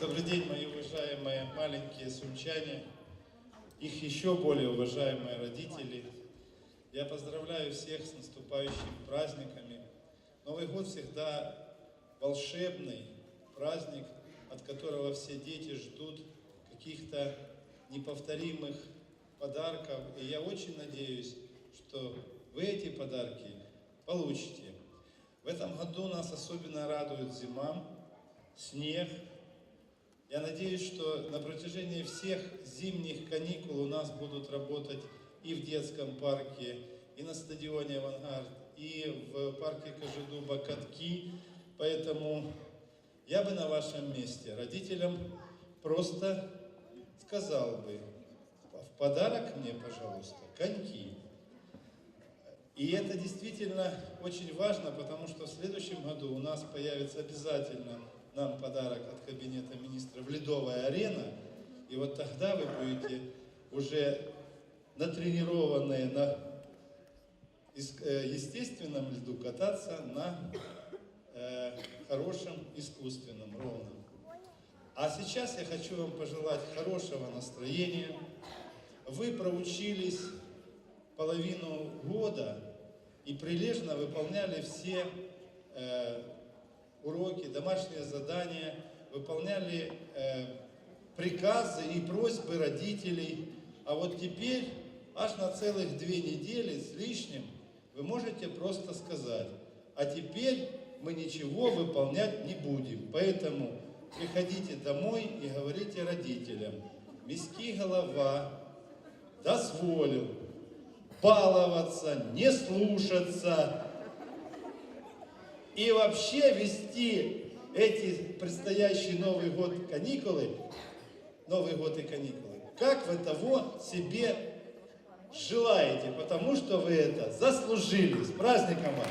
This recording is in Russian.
Добрый день, мои уважаемые маленькие сумчане, их еще более уважаемые родители. Я поздравляю всех с наступающими праздниками. Новый год всегда волшебный праздник, от которого все дети ждут каких-то неповторимых подарков. И я очень надеюсь, что вы эти подарки получите. В этом году нас особенно радует зима, снег, я надеюсь, что на протяжении всех зимних каникул у нас будут работать и в детском парке, и на стадионе «Авангард», и в парке Кожедуба катки. Поэтому я бы на вашем месте родителям просто сказал бы, в подарок мне, пожалуйста, коньки. И это действительно очень важно, потому что в следующем году у нас появится обязательно нам подарок от Кабинета министров «Ледовая арена». И вот тогда вы будете уже натренированные на э, естественном льду кататься на э, хорошем искусственном, ровном. А сейчас я хочу вам пожелать хорошего настроения. Вы проучились половину года и прилежно выполняли все э, уроки, домашние задания, выполняли э, приказы и просьбы родителей. А вот теперь, аж на целых две недели с лишним, вы можете просто сказать, а теперь мы ничего выполнять не будем. Поэтому приходите домой и говорите родителям, міський голова дозволил баловаться, не слушаться, и вообще вести эти предстоящий Новый год каникулы, Новый год и каникулы, как вы того себе желаете, потому что вы это заслужили. С праздником вас!